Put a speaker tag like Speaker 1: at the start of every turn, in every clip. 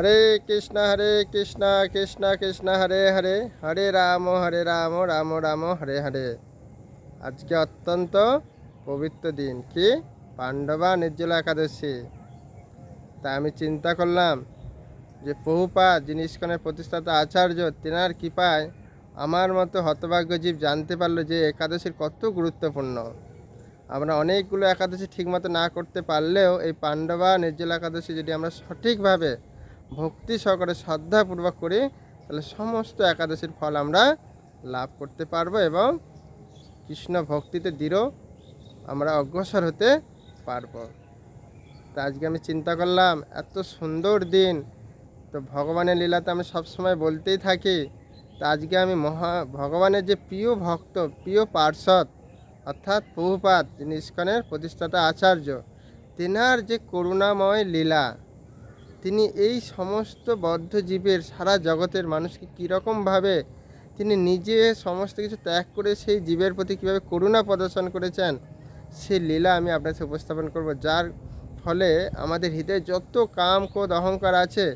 Speaker 1: হরে কৃষ্ণ হরে কৃষ্ণ কৃষ্ণ কৃষ্ণ হরে হরে হরে রাম হরে রাম রাম রাম হরে হরে আজকে অত্যন্ত পবিত্র দিন কি পাণ্ডবা নির্জলা একাদশী তা আমি চিন্তা করলাম যে বহুপা জিনিসকনের প্রতিষ্ঠাতা আচার্য তেনার কৃপায় আমার মতো হতভাগ্য জীব জানতে পারলো যে একাদশীর কত গুরুত্বপূর্ণ আমরা অনেকগুলো একাদশী ঠিকমতো না করতে পারলেও এই পাণ্ডবা নির্জলা একাদশী যদি আমরা সঠিকভাবে ভক্তি সহকারে শ্রদ্ধাপূর্বক করি তাহলে সমস্ত একাদশীর ফল আমরা লাভ করতে পারবো এবং কৃষ্ণ ভক্তিতে দৃঢ় আমরা অগ্রসর হতে পারবো তা আজকে আমি চিন্তা করলাম এত সুন্দর দিন তো ভগবানের লীলাতে আমি সবসময় বলতেই থাকি তা আজকে আমি মহা ভগবানের যে প্রিয় ভক্ত প্রিয় পার্ষদ অর্থাৎ প্রভুপাত যিনি ইস্কনের প্রতিষ্ঠাতা আচার্য তেনার যে করুণাময় লীলা তিনি এই সমস্ত বদ্ধজীবের সারা জগতের মানুষকে কীরকমভাবে তিনি নিজে সমস্ত কিছু ত্যাগ করে সেই জীবের প্রতি কীভাবে করুণা প্রদর্শন করেছেন সেই লীলা আমি আপনার সাথে উপস্থাপন করব যার ফলে আমাদের হৃদয়ে যত কাম কোদ অহংকার আছে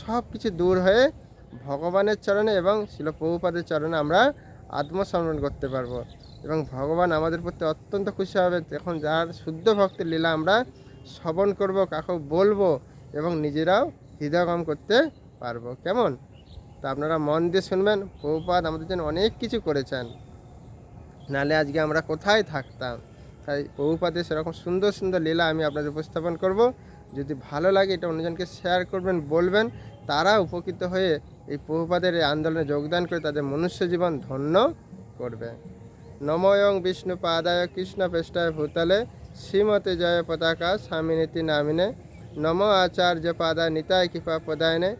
Speaker 1: সব কিছু দূর হয়ে ভগবানের চরণে এবং শিল প্রভুপাদের চরণে আমরা আত্মসমরণ করতে পারবো এবং ভগবান আমাদের প্রতি অত্যন্ত খুশি হবে যখন যার শুদ্ধ ভক্তের লীলা আমরা শ্রবণ করব কাকে বলবো এবং নিজেরাও হৃদয়গম করতে পারবো কেমন তা আপনারা মন দিয়ে শুনবেন প্রভুপাত আমাদের জন্য অনেক কিছু করেছেন নালে আজকে আমরা কোথায় থাকতাম তাই প্রভুপাতে সেরকম সুন্দর সুন্দর লীলা আমি আপনাদের উপস্থাপন করব যদি ভালো লাগে এটা অন্যজনকে শেয়ার করবেন বলবেন তারা উপকৃত হয়ে এই প্রভুপাদের এই আন্দোলনে যোগদান করে তাদের মনুষ্য জীবন ধন্য করবে নময়ং বিষ্ণু পাদায় কৃষ্ণ পেষ্টায় ভূতালে শ্রীমতে জয় পতাকা স্বামিনীতি নামিনে নম আচার্য পাদা নিতায় কৃপা পদায়নে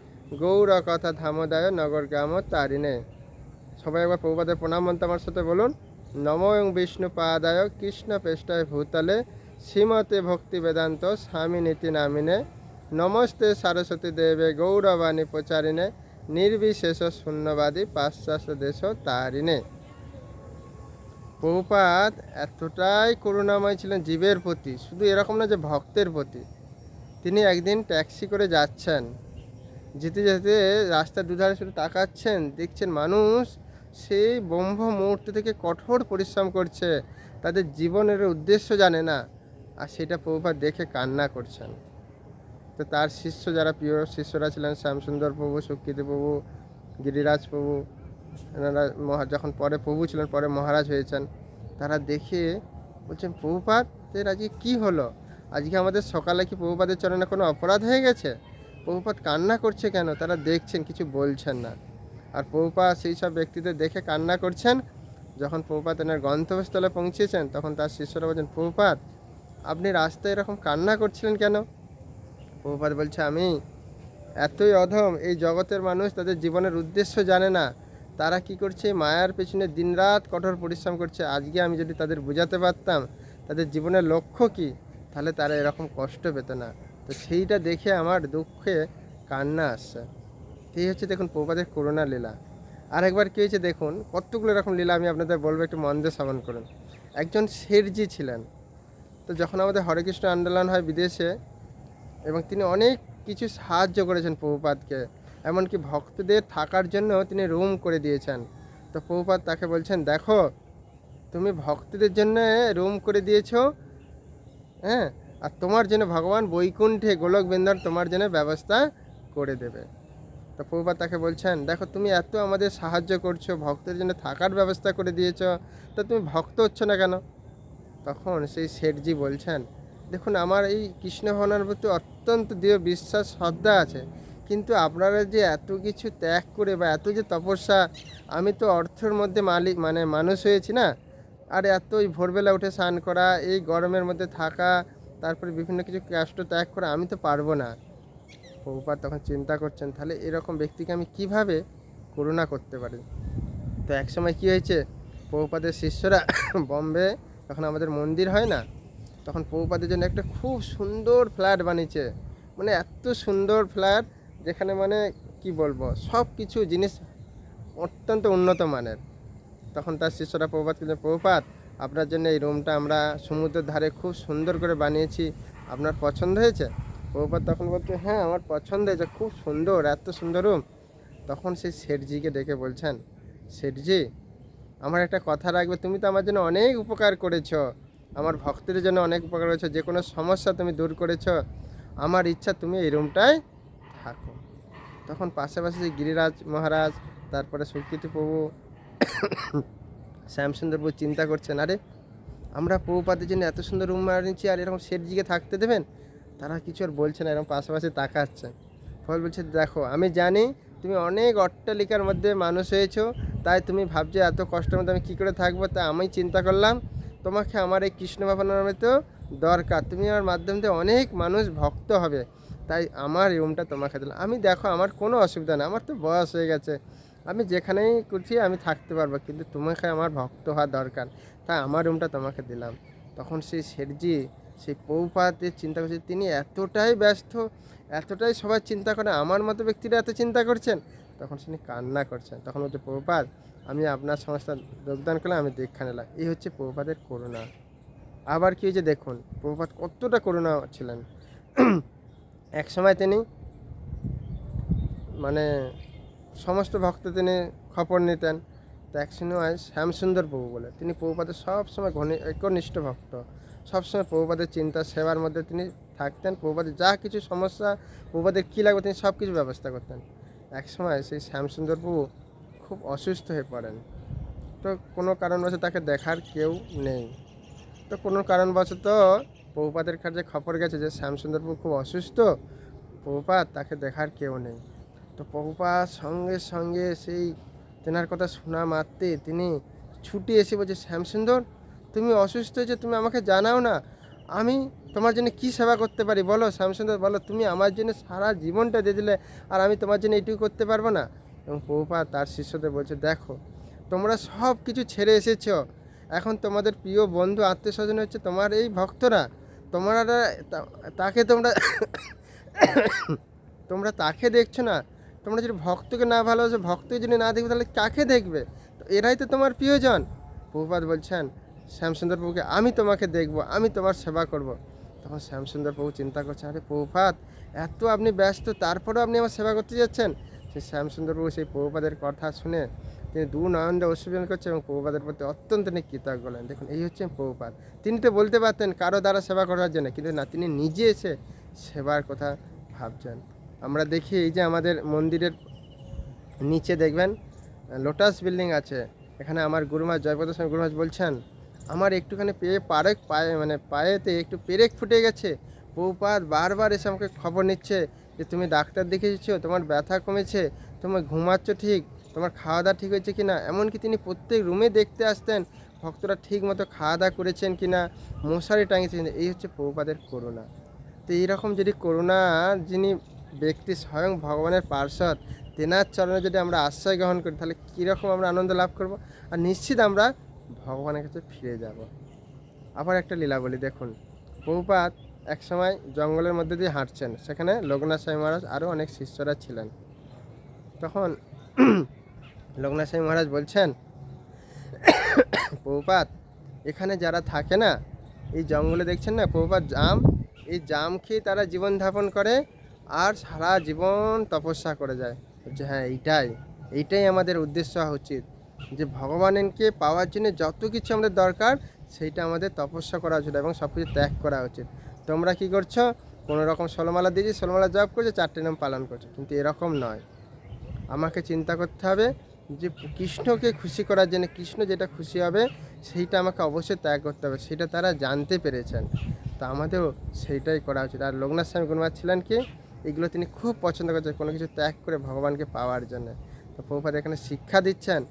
Speaker 1: গৌর কথা ধামদায় নগর গ্রাম তারিণে সবাই একবার প্রভুপাদের প্রণাম মন্ত্র আমার সাথে বলুন নম এবং বিষ্ণু পাদায় কৃষ্ণ পেষ্টায় ভূতলে শ্রীমতে ভক্তি বেদান্ত স্বামী নীতি নামিনে নমস্তে সরস্বতী দেবে গৌরবাণী প্রচারিণে নির্বিশেষ শূন্যবাদী পাশ্চাত্য দেশ তারিণে প্রভুপাত এতটাই করুণাময় ছিলেন জীবের প্রতি শুধু এরকম না যে ভক্তের প্রতি তিনি একদিন ট্যাক্সি করে যাচ্ছেন যেতে যেতে রাস্তার দুধারে শুধু তাকাচ্ছেন দেখছেন মানুষ সেই ব্রহ্ম মুহূর্ত থেকে কঠোর পরিশ্রম করছে তাদের জীবনের উদ্দেশ্য জানে না আর সেটা প্রভুপাত দেখে কান্না করছেন তো তার শিষ্য যারা প্রিয় শিষ্যরা ছিলেন শ্যামসুন্দর প্রভু সুকৃতি প্রভু গিরিরাজ প্রভু এনারা মহা যখন পরে প্রভু ছিলেন পরে মহারাজ হয়েছেন তারা দেখে বলছেন প্রভুপাত এর আজকে কী হলো আজকে আমাদের সকালে কি প্রভুপাদের চরণে কোনো অপরাধ হয়ে গেছে প্রভুপাত কান্না করছে কেন তারা দেখছেন কিছু বলছেন না আর প্রভুপা সেই সব ব্যক্তিদের দেখে কান্না করছেন যখন প্রভুপাত এনার গন্তব্যস্থলে পৌঁছেছেন তখন তার শিষ্যরা বলছেন প্রভুপাত আপনি রাস্তায় এরকম কান্না করছিলেন কেন প্রভুপাত বলছে আমি এতই অধম এই জগতের মানুষ তাদের জীবনের উদ্দেশ্য জানে না তারা কি করছে মায়ার পেছনে দিনরাত কঠোর পরিশ্রম করছে আজকে আমি যদি তাদের বোঝাতে পারতাম তাদের জীবনের লক্ষ্য কী তাহলে তারা এরকম কষ্ট পেত না তো সেইটা দেখে আমার দুঃখে কান্না আসছে এই হচ্ছে দেখুন প্রভাতের করোনা লীলা আর একবার কী হয়েছে দেখুন কতগুলো এরকম লীলা আমি আপনাদের বলবো একটু মন দিয়ে শ্রবণ করুন একজন শেরজি ছিলেন তো যখন আমাদের হরেকৃষ্ণ আন্দোলন হয় বিদেশে এবং তিনি অনেক কিছু সাহায্য করেছেন প্রভুপাতকে এমনকি ভক্তদের থাকার জন্য তিনি রুম করে দিয়েছেন তো প্রভুপাত তাকে বলছেন দেখো তুমি ভক্তদের জন্য রুম করে দিয়েছো হ্যাঁ আর তোমার জন্য ভগবান বৈকুণ্ঠে গোলক বৃন্দার তোমার জন্য ব্যবস্থা করে দেবে তো প্রভুপা তাকে বলছেন দেখো তুমি এত আমাদের সাহায্য করছো ভক্তের জন্য থাকার ব্যবস্থা করে দিয়েছ তা তুমি ভক্ত হচ্ছ না কেন তখন সেই শেঠজি বলছেন দেখুন আমার এই কৃষ্ণ ভবনের প্রতি অত্যন্ত দৃঢ় বিশ্বাস শ্রদ্ধা আছে কিন্তু আপনারা যে এত কিছু ত্যাগ করে বা এত যে তপস্যা আমি তো অর্থের মধ্যে মালিক মানে মানুষ হয়েছি না আর এতই ভোরবেলা উঠে স্নান করা এই গরমের মধ্যে থাকা তারপরে বিভিন্ন কিছু কষ্ট ত্যাগ করা আমি তো পারবো না প্রভুপাত তখন চিন্তা করছেন তাহলে এরকম ব্যক্তিকে আমি কিভাবে করুণা করতে পারি তো একসময় কি হয়েছে প্রভুপাদের শিষ্যরা বম্বে তখন আমাদের মন্দির হয় না তখন প্রভুপাদের জন্য একটা খুব সুন্দর ফ্ল্যাট বানিয়েছে মানে এত সুন্দর ফ্ল্যাট যেখানে মানে কি বলবো সব কিছু জিনিস অত্যন্ত উন্নত মানের তখন তার শিষ্যরা প্রভাত কিন্তু প্রভাত আপনার জন্য এই রুমটা আমরা সমুদ্রের ধারে খুব সুন্দর করে বানিয়েছি আপনার পছন্দ হয়েছে প্রপাত তখন বলছে হ্যাঁ আমার পছন্দ হয়েছে খুব সুন্দর এত সুন্দর রুম তখন সেই শেঠজিকে ডেকে বলছেন শেঠজি আমার একটা কথা রাখবে তুমি তো আমার জন্য অনেক উপকার করেছো আমার ভক্তের জন্য অনেক উপকার করেছো যে কোনো সমস্যা তুমি দূর করেছো আমার ইচ্ছা তুমি এই রুমটায় থাকো তখন পাশাপাশি গিরিরাজ মহারাজ তারপরে সুকৃতি প্রভু শ্যামসুন্দর বউ চিন্তা করছেন আরে আমরা পৌপাতের জন্য এত সুন্দর রুম মারা নিচ্ছি আর এরকম সেট জিগে থাকতে দেবেন তারা কিছু আর বলছে না এরকম পাশাপাশি তাকাচ্ছে ফল বলছে দেখো আমি জানি তুমি অনেক অট্টালিকার মধ্যে মানুষ হয়েছো তাই তুমি ভাবছো এত কষ্টের মধ্যে আমি কী করে থাকবো তা আমি চিন্তা করলাম তোমাকে আমার এই কৃষ্ণ বাবা তো দরকার তুমি আমার মাধ্যম দিয়ে অনেক মানুষ ভক্ত হবে তাই আমার রুমটা তোমাকে দিলাম আমি দেখো আমার কোনো অসুবিধা নেই আমার তো বয়স হয়ে গেছে আমি যেখানেই করছি আমি থাকতে পারবো কিন্তু তোমাকে আমার ভক্ত হওয়া দরকার তাই আমার রুমটা তোমাকে দিলাম তখন সেই শেরজি সেই পৌপাতে চিন্তা করছে তিনি এতটাই ব্যস্ত এতটাই সবাই চিন্তা করে আমার মতো ব্যক্তিরা এত চিন্তা করছেন তখন তিনি কান্না করছেন তখন হচ্ছে পৌপাত আমি আপনার সংস্থা যোগদান করলাম আমি দেখা নিলাম এই হচ্ছে পৌপাতের করুণা আবার কি যে দেখুন পৌপাত কতটা করুণা ছিলেন এক সময় তিনি মানে সমস্ত ভক্ত তিনি খবর নিতেন তো এক সময় শ্যামসুন্দর প্রভু বলে তিনি প্রভুপাদের সবসময় ঘনি একনিষ্ঠ ভক্ত সবসময় প্রভুপাদের চিন্তা সেবার মধ্যে তিনি থাকতেন প্রভুপাদের যা কিছু সমস্যা প্রভুপাদের কী লাগবে তিনি সব কিছু ব্যবস্থা করতেন এক সময় সেই শ্যামসুন্দর প্রভু খুব অসুস্থ হয়ে পড়েন তো কোনো কারণবশত তাকে দেখার কেউ নেই তো কোনো কারণবশত প্রভুপাদের কাছে খবর গেছে যে শ্যামসুন্দর প্রভু খুব অসুস্থ প্রভুপাত তাকে দেখার কেউ নেই তো প্রভুপা সঙ্গে সঙ্গে সেই তেনার কথা শোনা মারতে তিনি ছুটি এসে বলছে শ্যামসুন্দর তুমি অসুস্থ হয়েছে তুমি আমাকে জানাও না আমি তোমার জন্য কি সেবা করতে পারি বলো শ্যামসুন্দর বলো তুমি আমার জন্য সারা জীবনটা দিয়ে দিলে আর আমি তোমার জন্য এইটুকু করতে পারবো না এবং প্রভুপা তার শিষ্যদের বলছে দেখো তোমরা সব কিছু ছেড়ে এসেছ এখন তোমাদের প্রিয় বন্ধু আত্মীয় স্বজন হচ্ছে তোমার এই ভক্তরা তোমরা তাকে তোমরা তোমরা তাকে দেখছো না তোমরা যদি ভক্তকে না ভালোবাসো ভক্তকে যদি না দেখবে তাহলে কাকে দেখবে তো এরাই তো তোমার প্রিয়জন প্রভুপাত বলছেন শ্যামসুন্দর প্রভুকে আমি তোমাকে দেখব আমি তোমার সেবা করব। তখন শ্যামসুন্দর প্রভু চিন্তা করছেন আরে প্রভুপাত এত আপনি ব্যস্ত তারপরেও আপনি আমার সেবা করতে যাচ্ছেন সেই শ্যামসুন্দর প্রভু সেই প্রভুপাদের কথা শুনে তিনি দু নয়নরা অসুবিধা করছে এবং প্রভুপাদের প্রতি অত্যন্ত নিয়ে কৃতজ্ঞ হলেন দেখুন এই হচ্ছেন প্রভুপাত তিনি তো বলতে পারতেন কারো দ্বারা সেবা করার জন্য কিন্তু না তিনি নিজে এসে সেবার কথা ভাবছেন আমরা দেখি এই যে আমাদের মন্দিরের নিচে দেখবেন লোটাস বিল্ডিং আছে এখানে আমার গুরুমাস জয়প্রদ স্বামী গুরুমাজ বলছেন আমার একটুখানি পেয়ে পারেক পায়ে মানে পায়েতে একটু পেরেক ফুটে গেছে বউপাত বারবার এসে আমাকে খবর নিচ্ছে যে তুমি ডাক্তার দেখেছ তোমার ব্যথা কমেছে তোমার ঘুমাচ্ছ ঠিক তোমার খাওয়া দাওয়া ঠিক হয়েছে কি না এমনকি তিনি প্রত্যেক রুমে দেখতে আসতেন ভক্তরা ঠিক মতো খাওয়া দাওয়া করেছেন কি না মশারি টাঙিয়েছেন এই হচ্ছে পৌপাদের করোনা তো এইরকম যদি করোনা যিনি ব্যক্তি স্বয়ং ভগবানের পার্শ্বদ তেনার চরণে যদি আমরা আশ্রয় গ্রহণ করি তাহলে কীরকম আমরা আনন্দ লাভ করব আর নিশ্চিত আমরা ভগবানের কাছে ফিরে যাব আবার একটা লীলা বলি দেখুন বহুপাত এক সময় জঙ্গলের মধ্যে দিয়ে হাঁটছেন সেখানে লোকনাথ স্বামী মহারাজ আরও অনেক শিষ্যরা ছিলেন তখন লোকনাথ মহারাজ বলছেন প্রভুপাত এখানে যারা থাকে না এই জঙ্গলে দেখছেন না প্রভুপাত জাম এই জাম খেয়ে তারা জীবন করে আর সারা জীবন তপস্যা করে যায় যে হ্যাঁ এইটাই এইটাই আমাদের উদ্দেশ্য হওয়া উচিত যে ভগবানকে পাওয়ার জন্য যত কিছু আমাদের দরকার সেইটা আমাদের তপস্যা করা উচিত এবং সব কিছু ত্যাগ করা উচিত তোমরা কি করছো কোনো রকম ষোলমালা দিয়েছি ষোলমালা জপ করছে চারটে নাম পালন করছে কিন্তু এরকম নয় আমাকে চিন্তা করতে হবে যে কৃষ্ণকে খুশি করার জন্য কৃষ্ণ যেটা খুশি হবে সেইটা আমাকে অবশ্যই ত্যাগ করতে হবে সেটা তারা জানতে পেরেছেন তা আমাদেরও সেইটাই করা উচিত আর লোকনাথ স্বামী গুরুমার ছিলেন কি এগুলো তিনি খুব পছন্দ করছেন কোনো কিছু ত্যাগ করে ভগবানকে পাওয়ার জন্য তো প্রভুপাত এখানে শিক্ষা দিচ্ছেন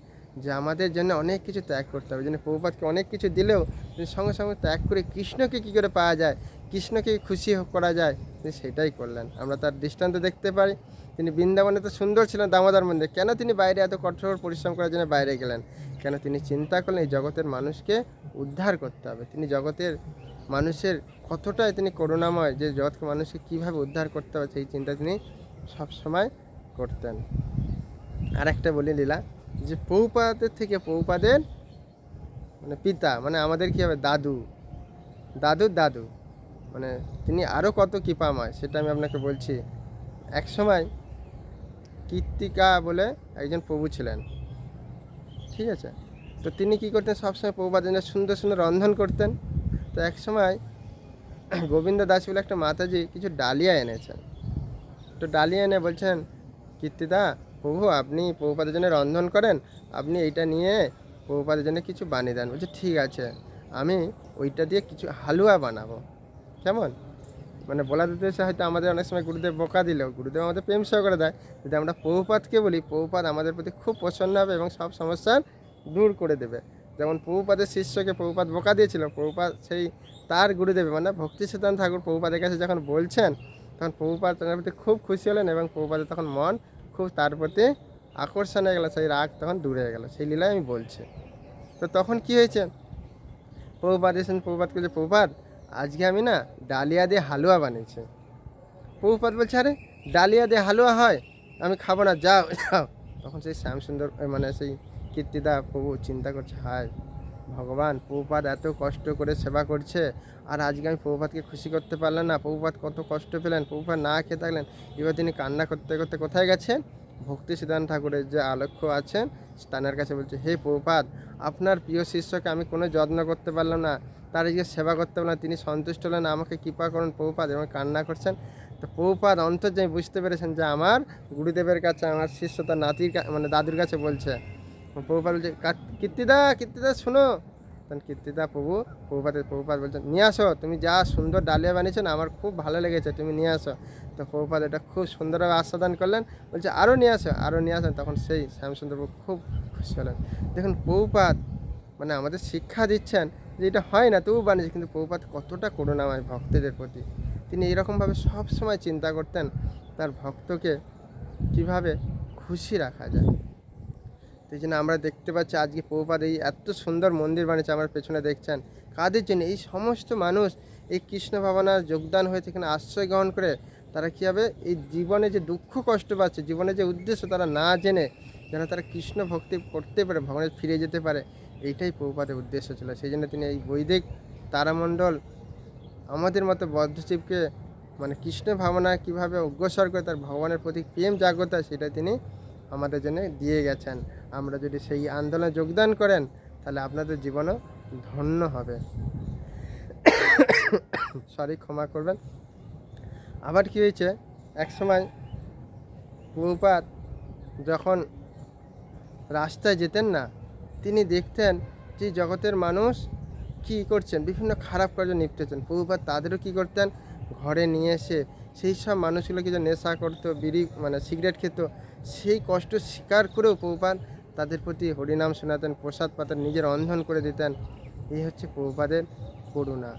Speaker 1: যে আমাদের জন্য অনেক কিছু ত্যাগ করতে হবে যেন প্রভুপাতকে অনেক কিছু দিলেও তিনি সঙ্গে সঙ্গে ত্যাগ করে কৃষ্ণকে কী করে পাওয়া যায় কৃষ্ণকে খুশি করা যায় তিনি সেটাই করলেন আমরা তার দৃষ্টান্ত দেখতে পারি তিনি বৃন্দাবনে তো সুন্দর ছিলেন দামোদর মন্দির কেন তিনি বাইরে এত কঠোর পরিশ্রম করার জন্য বাইরে গেলেন কেন তিনি চিন্তা করলেন এই জগতের মানুষকে উদ্ধার করতে হবে তিনি জগতের মানুষের কতটাই তিনি করুণাময় যে জগৎকে মানুষকে কীভাবে উদ্ধার করতে হবে সেই চিন্তা তিনি সবসময় করতেন আর একটা বলি লীলা যে পৌপাদের থেকে পৌপাদের মানে পিতা মানে আমাদের কী হবে দাদু দাদুর দাদু মানে তিনি আরও কত কৃপাময় সেটা আমি আপনাকে বলছি এক সময় কীর্তিকা বলে একজন প্রভু ছিলেন ঠিক আছে তো তিনি কী করতেন সবসময় প্রভুপাদের সুন্দর সুন্দর রন্ধন করতেন তো এক সময় গোবিন্দ দাস বলে একটা মাতাজি কিছু ডালিয়া এনেছেন তো ডালিয়া এনে বলছেন কীর্তিদা প্রভু আপনি পৌপাদের জন্য রন্ধন করেন আপনি এইটা নিয়ে পৌপাদের জন্য কিছু বানিয়ে দেন বলছে ঠিক আছে আমি ওইটা দিয়ে কিছু হালুয়া বানাবো কেমন মানে বলা দিতে হয়তো আমাদের অনেক সময় গুরুদেব বোকা দিলেও গুরুদেব আমাদের প্রেম সহকারে দেয় যদি আমরা পৌপাতকে বলি পৌপাত আমাদের প্রতি খুব প্রসন্ন হবে এবং সব সমস্যার দূর করে দেবে যেমন প্রভুপাদের শিষ্যকে প্রভুপাত বোকা দিয়েছিল প্রভুপাত সেই তার গুরুদেব মানে ভক্তি সিদ্ধান্ত ঠাকুর প্রভুপাদের কাছে যখন বলছেন তখন প্রভুপাত তার প্রতি খুব খুশি হলেন এবং প্রভুপাদের তখন মন খুব তার প্রতি আকর্ষণ হয়ে গেল সেই রাগ তখন দূরে হয়ে গেল সেই লীলায় আমি বলছি তো তখন কি হয়েছে প্রভুপাত এসেছেন প্রভুপাত বলছে প্রভুপাত আজকে আমি না ডালিয়া দিয়ে হালুয়া বানিয়েছি প্রভুপাত বলছে আরে ডালিয়া দিয়ে হালুয়া হয় আমি খাবো না যাও যাও তখন সেই শ্যামসুন্দর মানে সেই কীর্তিদা প্রভু চিন্তা করছে হায় ভগবান প্রভুপাত এত কষ্ট করে সেবা করছে আর আজকে আমি প্রভুপাতকে খুশি করতে পারলাম না প্রভুপাত কত কষ্ট পেলেন প্রভুপাত না খেয়ে থাকলেন এবার তিনি কান্না করতে করতে কোথায় গেছেন ভক্তি সিদ্ধান্ত ঠাকুরের যে আলক্ষ্য আছেন স্থানের কাছে বলছে হে প্রভুপাত আপনার প্রিয় শিষ্যকে আমি কোনো যত্ন করতে পারলাম না তার আজকে সেবা করতে পারলাম তিনি সন্তুষ্ট হলেন আমাকে কৃপা করুন প্রভুপাত এবং কান্না করছেন তো প্রভুপাত অন্তর্যায় বুঝতে পেরেছেন যে আমার গুরুদেবের কাছে আমার শিষ্য তার নাতির মানে দাদুর কাছে বলছে প্রভুপাত বলছে কীর্তিদা কীর্তিদা শোনো তখন কীর্তিদা প্রভু প্রভুপাতে প্রভুপাত বলছে নিয়ে আসো তুমি যা সুন্দর ডালিয়া বানিয়েছো না আমার খুব ভালো লেগেছে তুমি নিয়ে আসো তো প্রভুপাত এটা খুব সুন্দরভাবে আস্বাদন করলেন বলছে আরও নিয়ে আসো আরও নিয়ে আসেন তখন সেই শ্যামসুন্দর প্রভু খুব খুশি হলেন দেখুন প্রভুপাত মানে আমাদের শিক্ষা দিচ্ছেন যে এটা হয় না তবু বানিয়েছে কিন্তু প্রভুপাত কতটা করুণাময় ভক্তদের প্রতি তিনি এরকমভাবে সবসময় চিন্তা করতেন তার ভক্তকে কিভাবে খুশি রাখা যায় সেই জন্য আমরা দেখতে পাচ্ছি আজকে প্রভুপাদ এই এত সুন্দর মন্দির বানিয়েছে আমার পেছনে দেখছেন কাদের জন্য এই সমস্ত মানুষ এই কৃষ্ণ ভাবনার যোগদান হয়ে সেখানে আশ্রয় গ্রহণ করে তারা কী হবে এই জীবনে যে দুঃখ কষ্ট পাচ্ছে জীবনে যে উদ্দেশ্য তারা না জেনে যেন তারা কৃষ্ণ ভক্তি করতে পারে ভগবানের ফিরে যেতে পারে এইটাই পৌপাদের উদ্দেশ্য ছিল সেই জন্য তিনি এই বৈদিক তারামণ্ডল আমাদের মতো বদ্ধজীবকে মানে কৃষ্ণ ভাবনা কীভাবে অগ্রসর করে তার ভগবানের প্রতি প্রেম জাগ্রত সেটা তিনি আমাদের জন্য দিয়ে গেছেন আমরা যদি সেই আন্দোলনে যোগদান করেন তাহলে আপনাদের জীবনও ধন্য হবে সরি ক্ষমা করবেন আবার কি হয়েছে একসময় প্রভুপাত যখন রাস্তায় যেতেন না তিনি দেখতেন যে জগতের মানুষ কি করছেন বিভিন্ন খারাপ কাজে নিপটেছেন প্রভুপাত তাদেরও কি করতেন ঘরে নিয়ে এসে সেই সব মানুষগুলোকে যে নেশা করতো বিড়ি মানে সিগারেট খেত সেই কষ্ট স্বীকার করেও প্রভুপাত তাদের প্রতি হরিনাম শোনাতেন প্রসাদ পাতেন নিজের অন্ধন করে দিতেন এই হচ্ছে প্রভুপাদের করুণা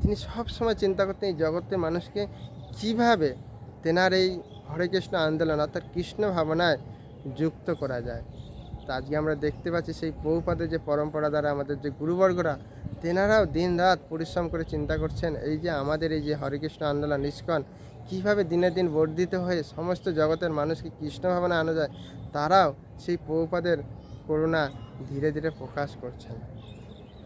Speaker 1: তিনি সবসময় চিন্তা করতেন এই জগতের মানুষকে কিভাবে তেনার এই হরে কৃষ্ণ আন্দোলন অর্থাৎ কৃষ্ণ ভাবনায় যুক্ত করা যায় তো আজকে আমরা দেখতে পাচ্ছি সেই বহুপাদের যে পরম্পরা দ্বারা আমাদের যে গুরুবর্গরা তেনারাও দিন রাত পরিশ্রম করে চিন্তা করছেন এই যে আমাদের এই যে হরে কৃষ্ণ আন্দোলন ইস্কন কীভাবে দিনে দিন বর্ধিত হয়ে সমস্ত জগতের মানুষকে কৃষ্ণ ভাবনা আনা যায় তারাও সেই পৌপাদের করুণা ধীরে ধীরে প্রকাশ করছেন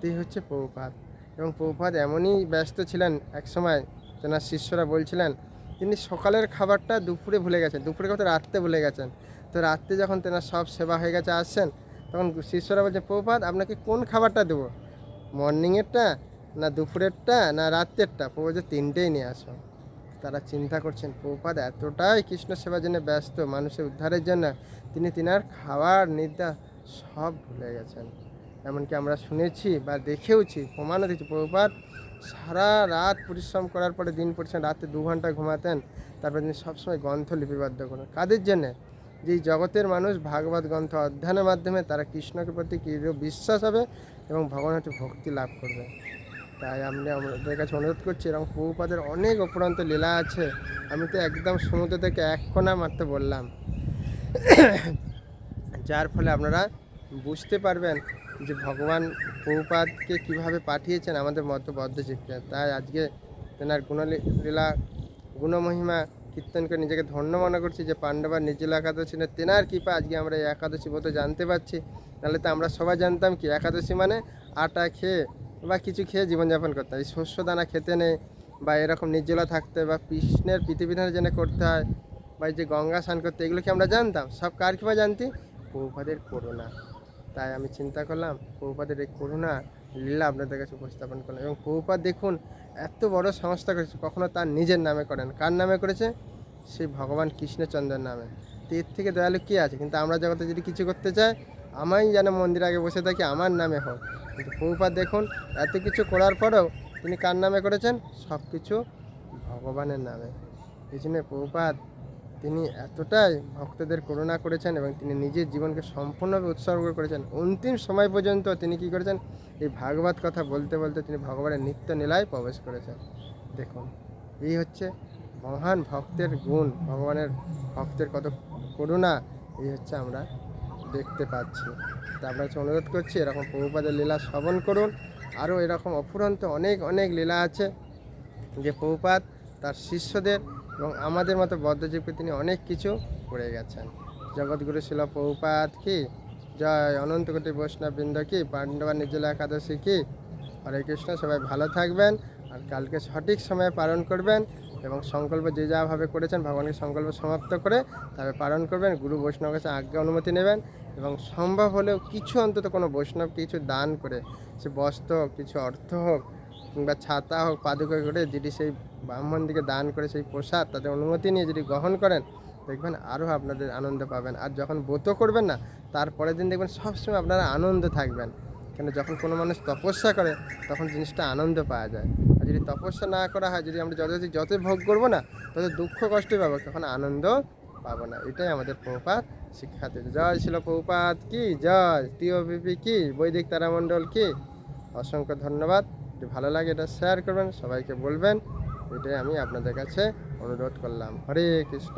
Speaker 1: এই হচ্ছে পৌপাদ এবং পৌপাদ এমনই ব্যস্ত ছিলেন একসময় তেনার শিষ্যরা বলছিলেন তিনি সকালের খাবারটা দুপুরে ভুলে গেছেন দুপুরে কথা রাত্রে ভুলে গেছেন তো রাত্রে যখন তেনার সব সেবা হয়ে গেছে আসছেন তখন শিষ্যরা বলছে পৌপাদ আপনাকে কোন খাবারটা দেবো মর্নিংয়েরটা না দুপুরেরটা না রাত্রেরটা পৌপাদের তিনটেই নিয়ে আসো তারা চিন্তা করছেন প্রপাদ এতটাই কৃষ্ণ সেবার জন্য ব্যস্ত মানুষের উদ্ধারের জন্য তিনি তিনার খাওয়ার নিদ্রা সব ভুলে গেছেন এমনকি আমরা শুনেছি বা দেখেওছি প্রমাণও দিচ্ছি প্রপাত সারা রাত পরিশ্রম করার পরে দিন পড়ছেন রাতে দু ঘন্টা ঘুমাতেন তারপরে তিনি সবসময় গ্রন্থ লিপিবদ্ধ করেন কাদের জন্যে যে জগতের মানুষ ভাগবত গ্রন্থ অধ্যয়নের মাধ্যমে তারা কৃষ্ণকে প্রতি কৃঢ় বিশ্বাস হবে এবং ভগবানের ভক্তি লাভ করবে তাই আমরা আমাদের কাছে অনুরোধ করছি এরকম প্রভুপাদের অনেক অপ্রান্ত লীলা আছে আমি তো একদম সমুদ্র থেকে এক্ষণা মারতে বললাম যার ফলে আপনারা বুঝতে পারবেন যে ভগবান প্রভুপাদকে কিভাবে পাঠিয়েছেন আমাদের মতো বদ্ধজীবকে তাই আজকে তেনার গুণলীলা গুণমহিমা কীর্তন করে নিজেকে ধন্য মনে করছি যে পাণ্ডবার নির্জল একাদশী না তেনার কৃপা আজকে আমরা এই একাদশী মতো জানতে পারছি নাহলে তো আমরা সবাই জানতাম কি একাদশী মানে আটা খেয়ে বা কিছু খেয়ে জীবনযাপন করতে হয় শস্য দানা খেতে নেই বা এরকম নির্জলা থাকতে বা কৃষ্ণের পৃথিবীধানের জন্য করতে হয় বা যে গঙ্গা স্নান করতে এগুলো কি আমরা জানতাম সব কার বা জানতি প্রভুপাদের করুণা তাই আমি চিন্তা করলাম প্রভুপাদের এই করুণা লীলা আপনাদের কাছে উপস্থাপন করলাম এবং প্রভুপাদ দেখুন এত বড় সংস্থা করেছে কখনো তার নিজের নামে করেন কার নামে করেছে সেই ভগবান কৃষ্ণচন্দ্রের নামে তো এর থেকে দয়ালু কী আছে কিন্তু আমরা জগতে যদি কিছু করতে চাই আমাই যেন মন্দির আগে বসে থাকি আমার নামে হোক কিন্তু প্রভুপাত দেখুন এত কিছু করার পরেও তিনি কার নামে করেছেন সব কিছু ভগবানের নামে এই জন্য প্রভুপাত তিনি এতটাই ভক্তদের করুণা করেছেন এবং তিনি নিজের জীবনকে সম্পূর্ণভাবে উৎসর্গ করেছেন অন্তিম সময় পর্যন্ত তিনি কি করেছেন এই ভাগবত কথা বলতে বলতে তিনি ভগবানের নিত্য নীলায় প্রবেশ করেছেন দেখুন এই হচ্ছে মহান ভক্তের গুণ ভগবানের ভক্তের কত করুণা এই হচ্ছে আমরা দেখতে পাচ্ছি তা আপনার কাছে অনুরোধ করছি এরকম প্রভুপাদের লীলা শ্রবণ করুন আরও এরকম অফুরন্ত অনেক অনেক লীলা আছে যে প্রভুপাত তার শিষ্যদের এবং আমাদের মতো বদ্ধজীবকে তিনি অনেক কিছু করে গেছেন জগৎগুরু শিল প্রভুপাত কি জয় অনন্তকোটি বৈষ্ণববৃন্দ কি পাণ্ডবা নিজলা একাদশী কি হরে কৃষ্ণ সবাই ভালো থাকবেন আর কালকে সঠিক সময়ে পালন করবেন এবং সংকল্প যে যাভাবে করেছেন ভগবানকে সংকল্প সমাপ্ত করে তবে পালন করবেন গুরু বৈষ্ণব কাছে আজ্ঞা অনুমতি নেবেন এবং সম্ভব হলেও কিছু অন্তত কোনো বৈষ্ণব কিছু দান করে সে বস্ত্র হোক কিছু অর্থ হোক কিংবা ছাতা হোক পাদুকা করে যদি সেই ব্রাহ্মণ দিকে দান করে সেই প্রসাদ তাদের অনুমতি নিয়ে যদি গ্রহণ করেন দেখবেন আরও আপনাদের আনন্দ পাবেন আর যখন ব্রত করবেন না তার পরের দিন দেখবেন সবসময় আপনারা আনন্দ থাকবেন কেন যখন কোনো মানুষ তপস্যা করে তখন জিনিসটা আনন্দ পাওয়া যায় যদি তপস্যা না করা হয় যদি আমরা যত যত ভোগ করবো না তত দুঃখ কষ্টই পাবো কখনো আনন্দ পাবো না এটাই আমাদের প্রপাত শিক্ষাতে জয় ছিল প্রপাত কি জয় টিওপিপি কি বৈদিক তারামণ্ডল কি অসংখ্য ধন্যবাদ যদি ভালো লাগে এটা শেয়ার করবেন সবাইকে বলবেন এটাই আমি আপনাদের কাছে অনুরোধ করলাম হরে কৃষ্ণ